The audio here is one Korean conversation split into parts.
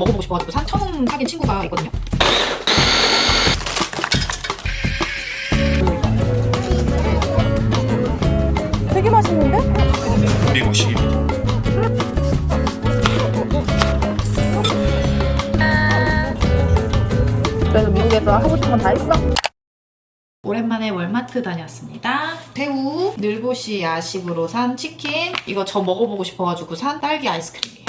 먹어보고 싶어가지고 산 처음 사귄 친구가 있거든요. 되게 맛있는데? 미국식입니다. 그래서 미국에서 하고 싶은 건 다 했어? 오랜만에 월마트 다녔습니다. 새우, 늘보시 야식으로 산 치킨, 이거 저 먹어보고 싶어가지고 산 딸기 아이스크림이에요.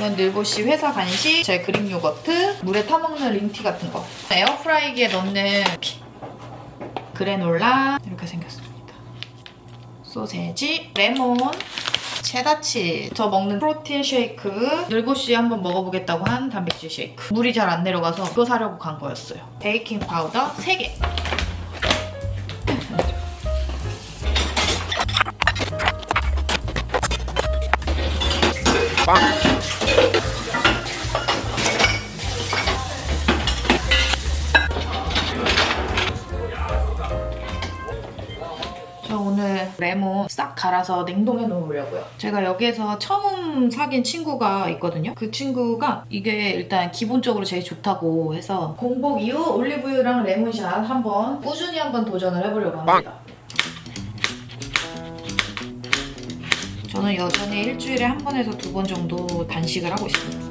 이건 늘보시 회사 간식, 제 그릭 요거트, 물에 타먹는 링티 같은 거. 에어프라이기에 넣는 피- 그래놀라 이렇게 생겼습니다. 소세지, 레몬, 체다치, 저 먹는 프로틴 쉐이크, 늘보시 한번 먹어보겠다고 한 단백질 쉐이크. 물이 잘 안 내려가서 그거 사려고 간 거였어요. 베이킹 파우더 3개. 저 레몬 싹 갈아서 냉동해 놓으려고요. 제가 여기에서 처음 사귄 친구가 있거든요. 그 친구가 이게 일단 기본적으로 제일 좋다고 해서 공복 이후 올리브유랑 레몬샷 한번 꾸준히 한번 도전을 해보려고 합니다. 저는 여전히 일주일에 한 번에서 두 번 정도 단식을 하고 있습니다.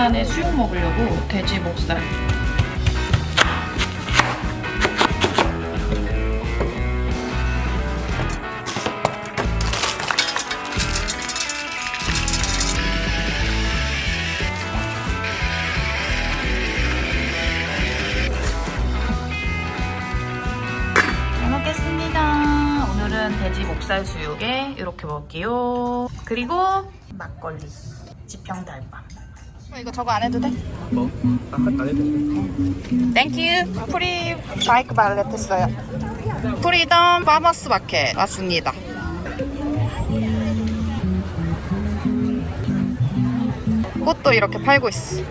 오랜만에 수육 먹으려고 돼지 목살. 돼지 목살 수육에 이렇게 먹을게요. 그리고 막걸리, 지평 달밤. 어, 이거 저거 안 해도 돼? 뭐? 안 해도 돼. 땡큐. 프리 바이크 발렛 했어요. 프리덤 파머스 마켓 왔습니다. 꽃도 이렇게 팔고 있어.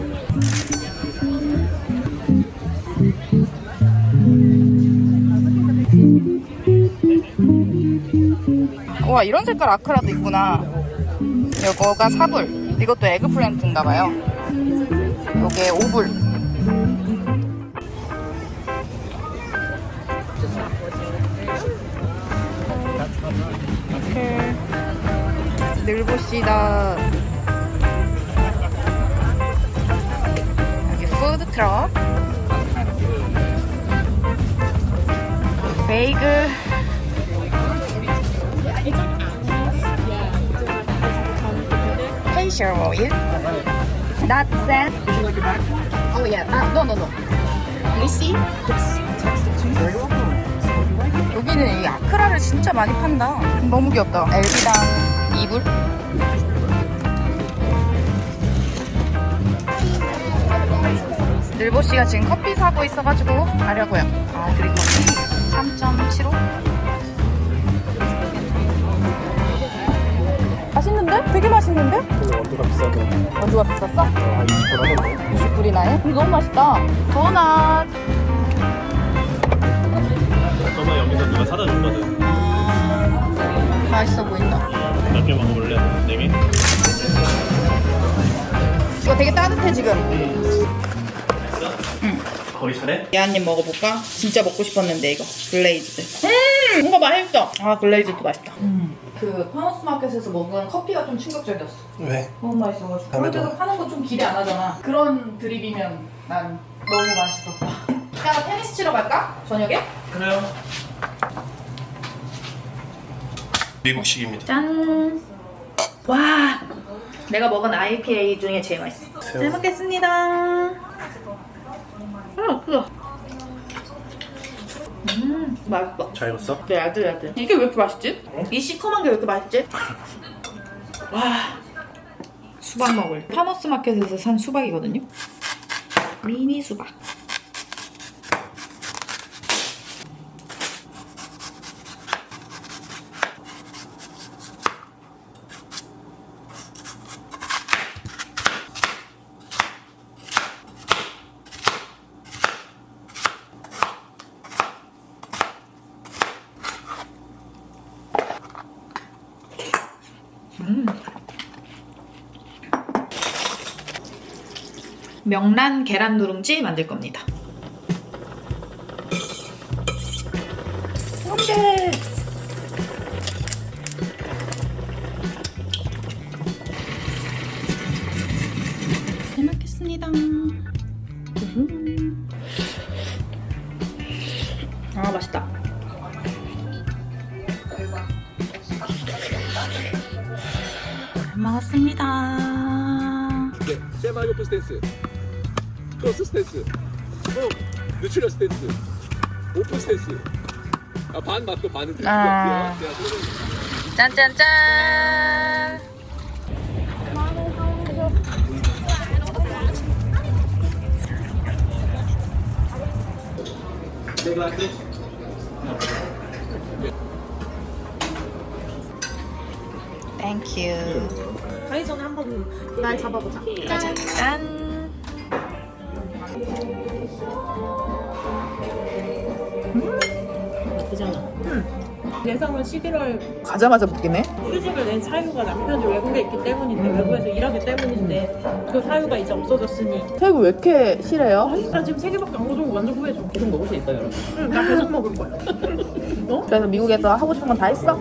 와 이런 색깔 아크라도 있구나. 요거가 사불. 이것도 에그플랜트인가봐요. 요게 오불. 이렇게 늘보시다. 여기 푸드트럭 베이글. 페이셜 오일 Not sand Oh yeah, ah, no no no Lissy 여기는 이 아크라를 진짜 많이 판다. 너무 귀엽다. LB랑 이불. 늘보 씨가 지금 커피 사고 있어가지고 가려고요. 아 그리고 3.75. 맛있는데? 되게 맛있는데? 원두가 비싸도 원두가 비쌌어? 한 20분 하던데. 20불이나 해? 근데 너무 맛있다. 도넛. 저번에 여기서 누가 사다 줬거든. 맛있어 보인다. 몇 개 먹어볼래? 네 개? 이거 되게 따뜻해 지금. 거의 잘해? 예한님 먹어볼까? 진짜 먹고 싶었는데 이거 글레이즈드. 음, 이거 맛있다. 아 글레이즈도 맛있다. 그 파노스 마켓에서 먹은 커피가 좀 충격적이었어. 왜? 너무 맛있어가지고. 그럴 때도 파는 거 좀 기대 안 하잖아. 그런 드립이면 난 너무 맛있었다. 이따가 테니스 치러 갈까? 저녁에? 그래요. 미국식입니다. 짠. 와. 내가 먹은 IPA 중에 제일 맛있어. 잘 먹겠습니다. 아, 그거. 음, 맛있어. 잘 익었어? 네, 야들야들. 이게 왜 이렇게 맛있지? 이 시커먼 게 왜 이렇게 맛있지? 와. 수박 먹을. 파머스 마켓에서 산 수박이거든요. 미니 수박. 명란 계란 누룽지 만들 겁니다. 안돼. 잘 먹겠습니다. 아 맛있다. 잘 먹었습니다. 네, 세마이오프 스탠스, 크로스 스탠스, 어, 뉴트럴 스탠스, 오픈 스탠스. 아, 반 맞고 반은 것 아. 짠짠짠. 땡큐. 가기 전에 한번 날 잡아보자. 짠. 짠. 예상은 11월 가자마자 붙기네. 휴직을 낸 사유가 남편이 외국에 있기 때문인데 외국에서 일하기 때문인데 그 사유가 이제 없어졌으니 태국 왜 이렇게 싫어요? 나 지금 세 개밖에 안 먹어도 완전 후회줘 계속 먹을 수 있어요 여러분 응 나 계속 먹을 거야 그래서 미국에서 하고 싶은 건 다 했어?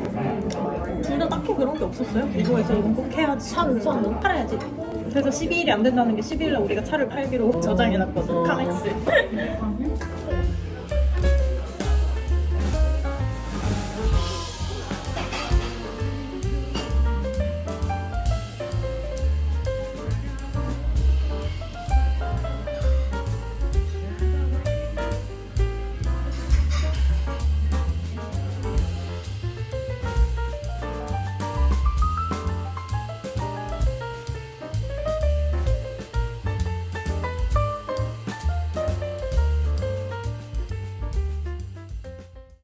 그런 게 없었어요? 미국에서 이건 꼭 해야지 차 우선 팔아야지. 그래서 12일이 안 된다는 게 12일날 우리가 차를 팔기로 저장해놨거든 카맥스